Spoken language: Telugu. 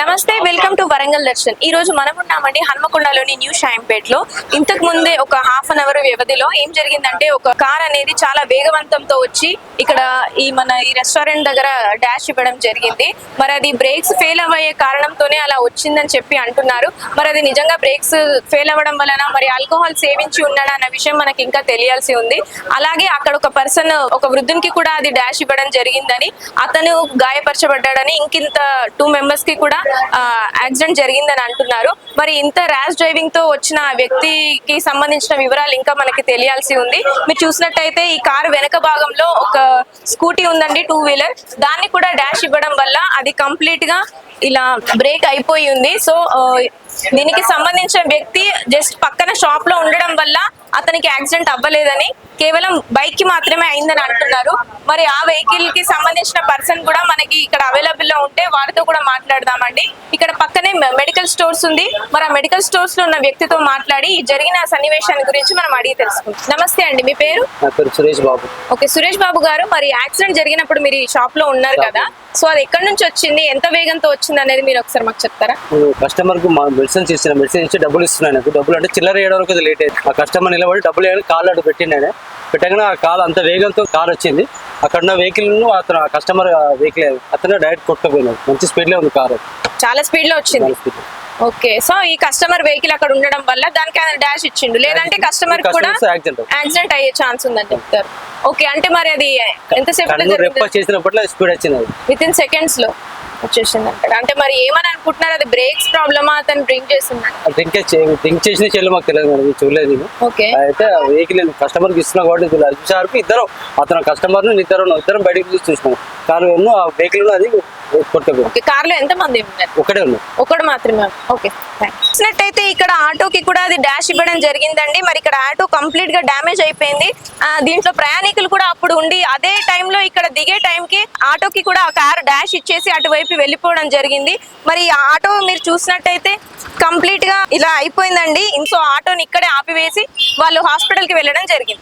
నమస్తే వెల్కమ్ టు వరంగల్ దర్శన్. ఈ రోజు మనం ఉన్నామండి హన్మకొండలోని న్యూ షాంపేట్లో ఇంతకు ముందే ఒక హాఫ్ అన్ అవర్ వ్యవధిలో ఏం జరిగిందంటే ఒక కార్ అనేది చాలా వేగవంతంతో వచ్చి ఇక్కడ ఈ మన ఈ రెస్టారెంట్ దగ్గర డాష్ ఇవ్వడం జరిగింది. మరి అది బ్రేక్స్ ఫెయిల్ అయ్యే కారణంతోనే అలా వచ్చిందని చెప్పి అంటున్నారు. మరి అది నిజంగా బ్రేక్స్ ఫెయిల్ అవ్వడం వలన మరి ఆల్కహాల్ సేవించి ఉన్నాడా అన్న విషయం మనకి ఇంకా తెలియాల్సి ఉంది. అలాగే అక్కడ ఒక పర్సన్ ఒక వృద్ధునికి కూడా అది డాష్ ఇవ్వడం జరిగిందని అతను గాయపరచబడ్డాడని ఇంకింత టూ మెంబర్స్కి కూడా యాక్సిడెంట్ జరిగిందని అంటున్నారు. మరి ఇంత ర్యాష్ డ్రైవింగ్తో వచ్చిన వ్యక్తికి సంబంధించిన వివరాలు ఇంకా మనకి తెలియాల్సి ఉంది. మీరు చూసినట్టయితే ఈ కారు వెనక భాగంలో ఒక స్కూటీ ఉందండి టూ వీలర్. దాన్ని కూడా డాష్ ఇవ్వడం వల్ల అది కంప్లీట్గా ఇలా బ్రేక్ అయిపోయి ఉంది. సో దీనికి సంబంధించిన వ్యక్తి జస్ట్ పక్కన షాప్లో ఉండడం వల్ల అతనికి యాక్సిడెంట్ అవ్వలేదని కేవలం బైక్కి మాత్రమే అయిందని అంటున్నారు. మరి ఆ వెహికల్కి సంబంధించిన పర్సన్ కూడా మనకి ఇక్కడ అవైలబుల్లో ఉంటే వారితో కూడా మాట్లాడదామండి. ఇక్కడ పక్కనే మెడికల్ స్టోర్స్ ఉంది. మరి ఆ మెడికల్ స్టోర్స్లో ఉన్న వ్యక్తితో మాట్లాడి జరిగిన సన్నివేశాన్ని గురించి మనం అడిగి తెలుసుకుంటాం నమస్తే అండి మీ పేరు? సురేష్ బాబు. ఓకే సురేష్ బాబు గారు మరి యాక్సిడెంట్ జరిగినప్పుడు మీరు ఈ షాప్లో ఉన్నారు కదా. సో అది ఎక్కడి నుంచి వచ్చింది? ఎంత వేగంతో వచ్చింది అనేది మీరు ఒకసారి మాకు చెప్తారా? కస్టమర్కు మా మెడిసిన్స్ ఇచ్చిన మెడిసిన్ ఇచ్చి డబ్బులు ఇస్తున్నాను నాకు. డబ్బులు అంటే చిల్లర వేయడం వరకు లేట్ అయింది ఆ కస్టమర్ నిలబడి డబ్బులు వేయడానికి కాలు అటు పెట్టిండే పెట్టగానే ఆ కాలు అంత వేగంతో కార్ వచ్చింది. అక్కడ ఉన్న వెహికల్ అతను ఆ కస్టమర్ వెహికల్ అతను డైరెక్ట్ కొట్టుకుపోయినాడు. మంచి స్పీడ్లో ఉంది కార్ చాలా స్పీడ్లో వచ్చింది. ఓకే. సో ఈ కస్టమర్ వెహికల్ అక్కడ ఉండడం వల్ల దానికి ఆయన డాష్ ఇచ్చిండు. లేదంటే కస్టమర్ కూడా యాక్సిడెంట్ అయ్యే ఛాన్స్ ఉందని చెప్తారు. ఓకే. అంటే మరి అది ఎంతసేపు చేసినప్పట్లో స్పీడ్ వచ్చింది విత్ ఇన్ సెకండ్స్లో. వచ్చేసింది అంటాడు అంటే మరి ఏమని అనుకుంటున్నారు? అది బ్రేక్స్ ప్రాబ్లమా అతను డ్రింక్ చేసిందని డ్రింక్ డ్రింక్ చేసిన చెల్లి మాకు తెలియదు మేడం చూడలేదు ఓకే. అయితే వెహికల్ కస్టమర్కి ఇస్తున్నా కాబట్టి చూసారు ఇద్దరు అతను కస్టమర్ ఇద్దరు ఇద్దరం బయటకు తీసి చూసినాం. కారు ఏమో ఆ వెహికల్ అది కొట్టుకుపోయింది ఓకే కార్లో ఎంత మంది ఉన్నారు ఒకడు మాత్రమే ఓకే చూసినట్టయితే ఇక్కడ ఆటోకి కూడా అది డాష్ ఇవ్వడం జరిగిందండి. మరి ఇక్కడ ఆటో కంప్లీట్గా డ్యామేజ్ అయిపోయింది. దీంట్లో ప్రయాణికులు కూడా అప్పుడు ఉండి అదే టైంలో ఇక్కడ దిగే టైంకి ఆటోకి కూడా ఆ కార్ డాష్ ఇచ్చేసి అటువైపు వెళ్ళిపోవడం జరిగింది. మరి ఆటో మీరు చూసినట్టయితే కంప్లీట్గా ఇలా అయిపోయిందండి. ఇంకో ఆటోని ఇక్కడే ఆపివేసి వాళ్ళు హాస్పిటల్కి వెళ్ళడం జరిగింది.